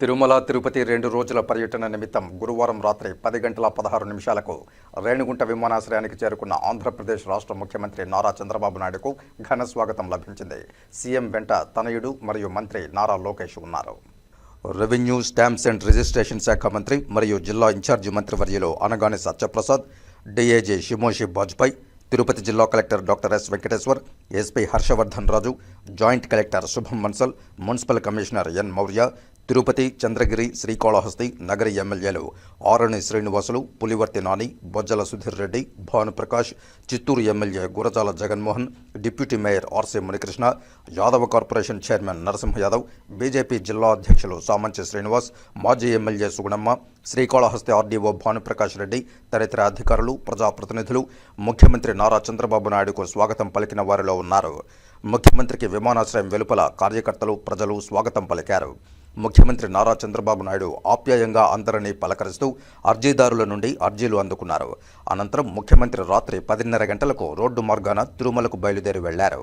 తిరుమల తిరుపతి రెండు రోజుల పర్యటన నిమిత్తం గురువారం రాత్రి పది గంటల పదహారు నిమిషాలకు రేణిగుంట విమానాశ్రయానికి చేరుకున్న ఆంధ్రప్రదేశ్ రాష్ట్ర ముఖ్యమంత్రి నారా చంద్రబాబు నాయుడుకు ఘన స్వాగతం లభించింది. సీఎం వెంట తనయుడు మరియు మంత్రి నారా లోకేష్ ఉన్నారు. రెవెన్యూ స్టాంప్స్ అండ్ రిజిస్ట్రేషన్ శాఖ మంత్రి మరియు జిల్లా ఇన్ఛార్జి మంత్రివర్యులు అనగాని సత్యప్రసాద్ డిఏజీ షిమోషి బాజ్పాయ్ తిరుపతి జిల్లా collector doctor S Venkateshwar SP Harshvardhan Raju joint collector Shubham Bansal municipal commissioner N Mourya Tirupati Chandragiri Srikalahasti Nagari ఎమ్మెల్యేలు Arani Srinivasulu Pulivarthi Nani Bojjala Sudheer Reddy Bhanuprakash Chittoor MLA Gurajala Jaganmohan deputy mayor RC Munikrishna Yadava corporation chairman Narasimha Yadav BJP జిల్లా అధ్యక్షులు సామంచి శ్రీనివాస్ మాజీ MLA Sugunamma Srikalahasti RDO Bhanuprakash Reddy తదితర అధికారులు ప్రజాప్రతినిధులు ముఖ్యమంత్రి నారా చంద్రబాబు నాయుడుకు స్వాగతం పలికిన వారిలో ఉన్నారు. ముఖ్యమంత్రికి విమానాశ్రయం వెలుపల కార్యకర్తలు ప్రజలు స్వాగతం పలికారు. ముఖ్యమంత్రి నారా చంద్రబాబు నాయుడు ఆప్యాయంగా అందరినీ పలకరిస్తూ అర్జీదారుల నుండి అర్జీలు అందుకున్నారు. అనంతరం ముఖ్యమంత్రి రాత్రి పదిన్నర గంటలకు రోడ్డు మార్గాన తిరుమలకు బయలుదేరి వెళ్ళారు.